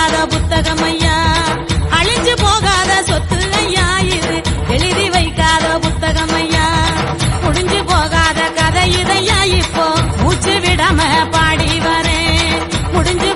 மாறாத புத்தகம் ஐயா அழிஞ்சு போகாத சொத்து ஐயா இது? எழுதி வைக்காத புத்தகம் ஐயா முடிஞ்சு போகாத கதை இதையா இப்போ? மூச்சு விடாம பாடி வரேன். முடிஞ்சு